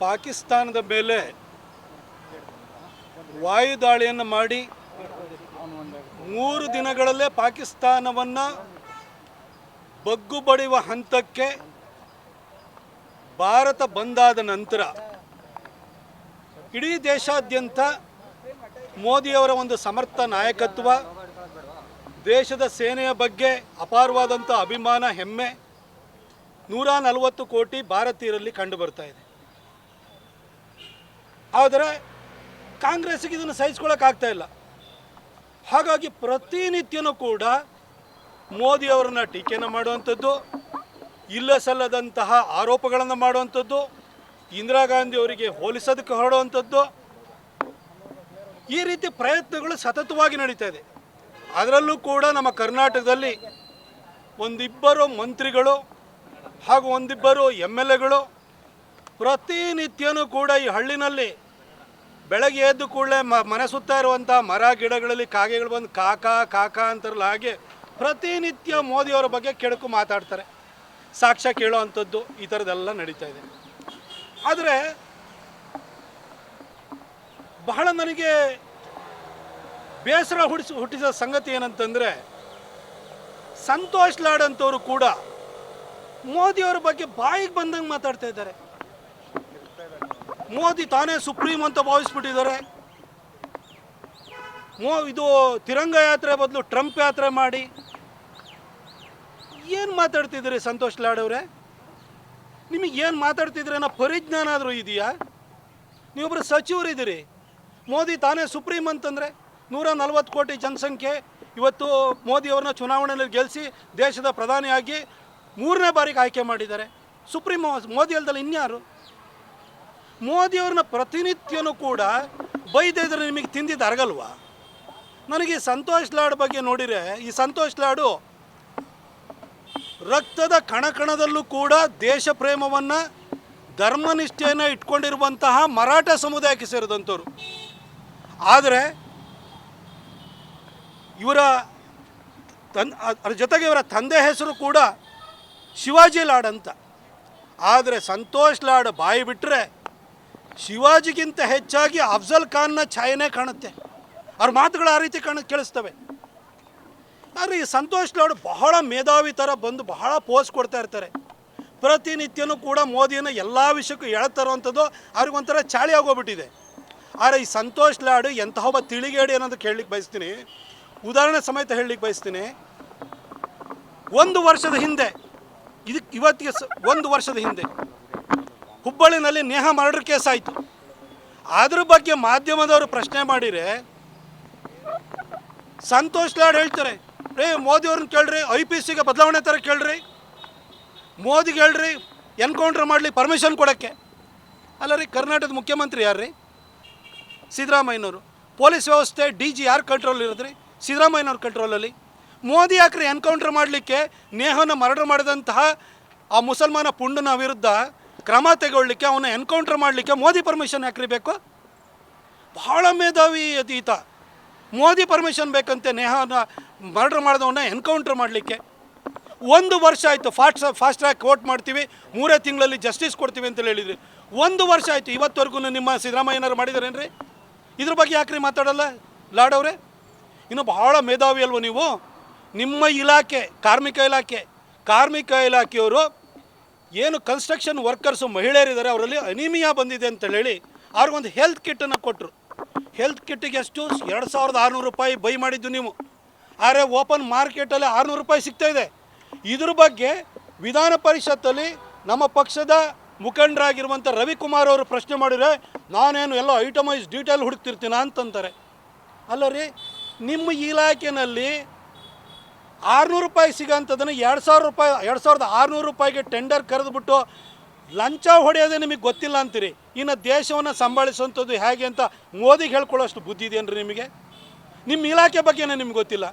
ಪಾಕಿಸ್ತಾನದ ಮೇಲೆ ವಾಯುದಾಳಿಯನ್ನು ಮಾಡಿ ಮೂರು ದಿನಗಳಲ್ಲೇ ಪಾಕಿಸ್ತಾನವನ್ನು ಬಗ್ಗು ಬಡಿಯುವ ಹಂತಕ್ಕೆ ಭಾರತ ಬಂದಾದ ನಂತರ ಇಡೀ ದೇಶಾದ್ಯಂತ ಮೋದಿಯವರ ಒಂದು ಸಮರ್ಥ ನಾಯಕತ್ವ, ದೇಶದ ಸೇನೆಯ ಬಗ್ಗೆ ಅಪಾರವಾದಂಥ ಅಭಿಮಾನ, ಹೆಮ್ಮೆ, ನೂರ ನಲವತ್ತು ಕೋಟಿ ಭಾರತೀಯರಲ್ಲಿ ಕಂಡುಬರ್ತಾ ಇದೆ. ಆದರೆ ಕಾಂಗ್ರೆಸ್ಸಿಗೆ ಇದನ್ನು ಸಹಿಸ್ಕೊಳ್ಳೋಕ್ಕಾಗ್ತಾ ಇಲ್ಲ. ಹಾಗಾಗಿ ಪ್ರತಿನಿತ್ಯನೂ ಕೂಡ ಮೋದಿಯವರನ್ನ ಟೀಕೆಯನ್ನು ಮಾಡುವಂಥದ್ದು ಇಲ್ಲ ಸಲ್ಲದಂತಹ ಆರೋಪಗಳನ್ನು ಮಾಡುವಂಥದ್ದು, ಇಂದಿರಾ ಗಾಂಧಿ ಅವರಿಗೆ ಹೋಲಿಸೋದಕ್ಕೆ ಹೊರಡುವಂಥದ್ದು, ಈ ರೀತಿ ಪ್ರಯತ್ನಗಳು ಸತತವಾಗಿ ನಡೀತಾ ಇದೆ. ಅದರಲ್ಲೂ ಕೂಡ ನಮ್ಮ ಕರ್ನಾಟಕದಲ್ಲಿ ಒಂದಿಬ್ಬರು ಮಂತ್ರಿಗಳು ಹಾಗೂ ಒಂದಿಬ್ಬರು ಎಂ ಎಲ್ ಎಗಳು ಪ್ರತಿನಿತ್ಯನೂ ಕೂಡ ಈ ಹಳ್ಳಿನಲ್ಲಿ ಬೆಳಗ್ಗೆ ಎದ್ದು ಕೂಡಲೇ ಮ ಮನೆ ಸುತ್ತ ಇರುವಂಥ ಮರ ಗಿಡಗಳಲ್ಲಿ ಕಾಗೆಗಳು ಬಂದು ಕಾಕ ಕಾಕ ಅಂತಾರಲ್ಲ ಹಾಗೆ ಪ್ರತಿನಿತ್ಯ ಮೋದಿಯವರ ಬಗ್ಗೆ ಕೆಡಕು ಮಾತಾಡ್ತಾರೆ. ಸಾಕ್ಷ್ಯ ಕೇಳೋ ಅಂಥದ್ದು ಈ ಥರದ್ದೆಲ್ಲ ನಡೀತಾ ಇದೆ. ಆದರೆ ಬಹಳ ನನಗೆ ಬೇಸರ ಹುಟ್ಟಿಸ ಹುಟ್ಟಿಸಿದ ಸಂಗತಿ ಏನಂತಂದರೆ ಸಂತೋಷ್ ಲಾಡ್ ಅಂತವರು ಕೂಡ ಮೋದಿಯವರ ಬಗ್ಗೆ ಬಾಯಿಗೆ ಬಂದಂಗೆ ಮಾತಾಡ್ತಾ ಇದ್ದಾರೆ. ಮೋದಿ ತಾನೇ ಸುಪ್ರೀಂ ಅಂತ ಭಾವಿಸ್ಬಿಟ್ಟಿದ್ದಾರೆ. ಮೋ, ಇದು ತಿರಂಗ ಯಾತ್ರೆ ಬದಲು ಟ್ರಂಪ್ ಯಾತ್ರೆ ಮಾಡಿ. ಏನು ಮಾತಾಡ್ತಿದ್ದೀರಿ ಸಂತೋಷ್ ಲಾಡ್ ಅವರೇ? ನಿಮಗೆ ಏನು ಮಾತಾಡ್ತಿದ್ರೇನೋ ಪರಿಜ್ಞಾನ ಆದರೂ ಇದೆಯಾ? ನೀವೊಬ್ಬರು ಸಚಿವರಿದ್ದೀರಿ. ಮೋದಿ ತಾನೇ ಸುಪ್ರೀಂ ಅಂತಂದರೆ ನೂರ ನಲ್ವತ್ತು ಕೋಟಿ ಜನಸಂಖ್ಯೆ ಇವತ್ತು ಮೋದಿಯವ್ರನ್ನ ಚುನಾವಣೆಯಲ್ಲಿ ಗೆಲ್ಲಿಸಿ ದೇಶದ ಪ್ರಧಾನಿಯಾಗಿ ಮೂರನೇ ಬಾರಿಗೆ ಆಯ್ಕೆ ಮಾಡಿದ್ದಾರೆ. ಸುಪ್ರೀಂ ಮೋದಿ ಅಲ್ದಲ್ಲಿ ಇನ್ಯಾರು? ಮೋದಿಯವ್ರನ್ನ ಪ್ರತಿನಿತ್ಯನೂ ಕೂಡ ಬೈದಿದ್ರೆ ನಿಮಗೆ ತಿಂದಿದ್ದು ಅರಗಲ್ವಾ? ನನಗೆ ಸಂತೋಷ್ ಲಾಡ್ ಬಗ್ಗೆ ನೋಡಿದರೆ, ಈ ಸಂತೋಷ್ ಲಾಡು ರಕ್ತದ ಕಣಕಣದಲ್ಲೂ ಕೂಡ ದೇಶ ಪ್ರೇಮವನ್ನು ಧರ್ಮನಿಷ್ಠೆಯನ್ನು ಇಟ್ಕೊಂಡಿರುವಂತಹ ಮರಾಠ ಸಮುದಾಯಕ್ಕೆ ಸೇರಿದಂಥವ್ರು. ಆದರೆ ಇವರ ತನ್, ಅದ್ರ ಜೊತೆಗೆ ಇವರ ತಂದೆ ಹೆಸರು ಕೂಡ ಶಿವಾಜಿ ಲಾಡ್ ಅಂತ. ಆದರೆ ಸಂತೋಷ್ ಲಾಡ್ ಬಾಯಿ ಬಿಟ್ಟರೆ ಶಿವಾಜಿಗಿಂತ ಹೆಚ್ಚಾಗಿ ಅಫ್ಜಲ್ ಖಾನ್ನ ಛಾಯೆನೇ ಕಾಣುತ್ತೆ. ಅವ್ರ ಮಾತುಗಳು ಆ ರೀತಿ ಕಾಣ, ಕೇಳಿಸ್ತವೆ. ಆದರೆ ಈ ಸಂತೋಷ್ ಲಾಡ್ ಬಹಳ ಮೇಧಾವಿ ಥರ ಬಂದು ಬಹಳ ಪೋಸ್ ಕೊಡ್ತಾ ಇರ್ತಾರೆ. ಪ್ರತಿನಿತ್ಯನೂ ಕೂಡ ಮೋದಿಯನ್ನು ಎಲ್ಲ ವಿಷಯಕ್ಕೂ ಎಳ್ತಾರಂಥದ್ದು ಅವ್ರಿಗೊಂಥರ ಚಾಳಿ ಆಗೋಗ್ಬಿಟ್ಟಿದೆ. ಆದರೆ ಈ ಸಂತೋಷ್ ಲಾಡು ಎಂತಹ ಒಬ್ಬ ತಿಳಿಗೇಡಿ ಅನ್ನೋದು ಕೇಳಲಿಕ್ಕೆ ಬಯಸ್ತೀನಿ. ಉದಾಹರಣೆ ಸಮೇತ ಹೇಳಲಿಕ್ಕೆ ಬಯಸ್ತೀನಿ. ಒಂದು ವರ್ಷದ ಹಿಂದೆ ಇದಕ್ಕೆ ಇವತ್ತಿಗೆ ಒಂದು ವರ್ಷದ ಹಿಂದೆ ಹುಬ್ಬಳ್ಳಿನಲ್ಲಿ ನೇಹ ಮರ್ಡರ್ ಕೇಸ್ ಆಯಿತು. ಅದ್ರ ಬಗ್ಗೆ ಮಾಧ್ಯಮದವರು ಪ್ರಶ್ನೆ ಮಾಡಿದರೆ ಸಂತೋಷ್ ಲಾಡ್ ಹೇಳ್ತಾರೆ ರೇ ಮೋದಿಯವ್ರನ್ನ ಕೇಳ್ರಿ, ಐ ಪಿ ಸಿಗೆ ಬದಲಾವಣೆ ಥರ ಕೇಳ್ರಿ. ಮೋದಿಗೆ ಹೇಳ್ರಿ, ಎನ್ಕೌಂಟ್ರ್ ಮಾಡಲಿ, ಪರ್ಮಿಷನ್ ಕೊಡೋಕ್ಕೆ. ಅಲ್ಲ ರೀ, ಕರ್ನಾಟಕದ ಮುಖ್ಯಮಂತ್ರಿ ಯಾರು ರೀ ಸಿದ್ದರಾಮಯ್ಯನವರು. ಪೊಲೀಸ್ ವ್ಯವಸ್ಥೆ, ಡಿ ಜಿ ಯಾರು ಕಂಟ್ರೋಲ್ ಇರೋದ್ರಿ? ಸಿದ್ದರಾಮಯ್ಯನವ್ರ ಕಂಟ್ರೋಲಲ್ಲಿ ಮೋದಿ ಯಾಕ್ರಿ ಎನ್ಕೌಂಟ್ರ್ ಮಾಡಲಿಕ್ಕೆ ನೇಹನ ಮರ್ಡರ್ ಮಾಡಿದಂತಹ ಆ ಮುಸಲ್ಮಾನ ಪುಂಡನ ವಿರುದ್ಧ ಕ್ರಮ ತಗೊಳ್ಳಿಕ್ಕೆ ಅವನ್ನ ಎನ್ಕೌಂಟ್ರ್ ಮಾಡಲಿಕ್ಕೆ ಮೋದಿ ಪರ್ಮಿಷನ್ ಯಾಕ್ರಿ ಬೇಕು? ಬಹಳ ಮೇಧಾವಿ ಅತೀತ ಮೋದಿ ಪರ್ಮಿಷನ್ ಬೇಕಂತೆ ನೇಹಾನ ಮರ್ಡರ್ ಮಾಡಿದವನ್ನ ಎನ್ಕೌಂಟ್ರ್ ಮಾಡಲಿಕ್ಕೆ. ಒಂದು ವರ್ಷ ಆಯಿತು ಫಾಸ್ಟ್ ಫಾಸ್ಟ್ ಟ್ರ್ಯಾಕ್ ಕೋರ್ಟ್ ಮಾಡ್ತೀವಿ, ಮೂರೇ ತಿಂಗಳಲ್ಲಿ ಜಸ್ಟಿಸ್ ಕೊಡ್ತೀವಿ ಅಂತ ಹೇಳಿದ್ರಿ. ಒಂದು ವರ್ಷ ಆಯಿತು, ಇವತ್ತವರೆಗೂ ನಿಮ್ಮ ಸಿದ್ದರಾಮಯ್ಯನವರು ಮಾಡಿದಾರೇನ್ರಿ? ಇದ್ರ ಬಗ್ಗೆ ಯಾಕ್ರಿ ಮಾತಾಡಲ್ಲ ಲಾಡವ್ರೆ ಇನ್ನು ಬಹಳ ಮೇಧಾವಿ ಅಲ್ವ ನೀವು? ನಿಮ್ಮ ಇಲಾಖೆ, ಕಾರ್ಮಿಕ ಇಲಾಖೆ, ಕಾರ್ಮಿಕ ಇಲಾಖೆಯವರು ಏನು ಕನ್ಸ್ಟ್ರಕ್ಷನ್ ವರ್ಕರ್ಸು ಮಹಿಳೆಯರಿದ್ದಾರೆ, ಅವರಲ್ಲಿ ಅನಿಮಿಯಾ ಬಂದಿದೆ ಅಂತ ಹೇಳಿ ಅವ್ರಿಗೊಂದು ಹೆಲ್ತ್ ಕಿಟ್ಟನ್ನು ಕೊಟ್ಟರು ಹೆಲ್ತ್ ಕಿಟ್ಟಿಗೆ ಎಷ್ಟು ಎರಡು ಸಾವಿರದ ಆರುನೂರು ರೂಪಾಯಿ ಬೈ ಮಾಡಿದ್ದು ನೀವು. ಆದರೆ ಓಪನ್ ಮಾರ್ಕೆಟಲ್ಲಿ ಆರುನೂರು ರೂಪಾಯಿ ಸಿಗ್ತಾ ಇದೆ. ಇದ್ರ ಬಗ್ಗೆ ವಿಧಾನ ಪರಿಷತ್ತಲ್ಲಿ ನಮ್ಮ ಪಕ್ಷದ ಮುಖಂಡರಾಗಿರುವಂಥ ರವಿಕುಮಾರ್ ಅವರು ಪ್ರಶ್ನೆ ಮಾಡಿದರೆ, ನಾನೇನು ಎಲ್ಲ ಐಟಮೈಸ್ ಡೀಟೇಲ್ ಹುಡುಕ್ತಿರ್ತೀನ ಅಂತಂತಾರೆ. ಅಲ್ಲ ರೀ ನಿಮ್ಮ ಇಲಾಖೆನಲ್ಲಿ ಆರುನೂರು ರೂಪಾಯಿ ಸಿಗೋಂಥದ್ದನ್ನು ಎರಡು ಸಾವಿರ ರೂಪಾಯಿ, ಎರಡು ಸಾವಿರದ ಆರುನೂರು ರೂಪಾಯಿಗೆ ಟೆಂಡರ್ ಕರೆದುಬಿಟ್ಟು ಲಂಚ ಹೊಡೆಯೋದೇ ನಿಮಗೆ ಗೊತ್ತಿಲ್ಲ ಅಂತೀರಿ. ಇನ್ನು ದೇಶವನ್ನು ಸಂಭಾಳಿಸುವಂಥದ್ದು ಹೇಗೆ ಅಂತ ಮೋದಿಗೆ ಹೇಳ್ಕೊಳ್ಳೋಷ್ಟು ಬುದ್ಧಿ ಇದೆಯೇನ್ರಿ ನಿಮಗೆ? ನಿಮ್ಮ ಇಲಾಖೆ ಬಗ್ಗೆನೇ ನಿಮ್ಗೆ ಗೊತ್ತಿಲ್ಲ.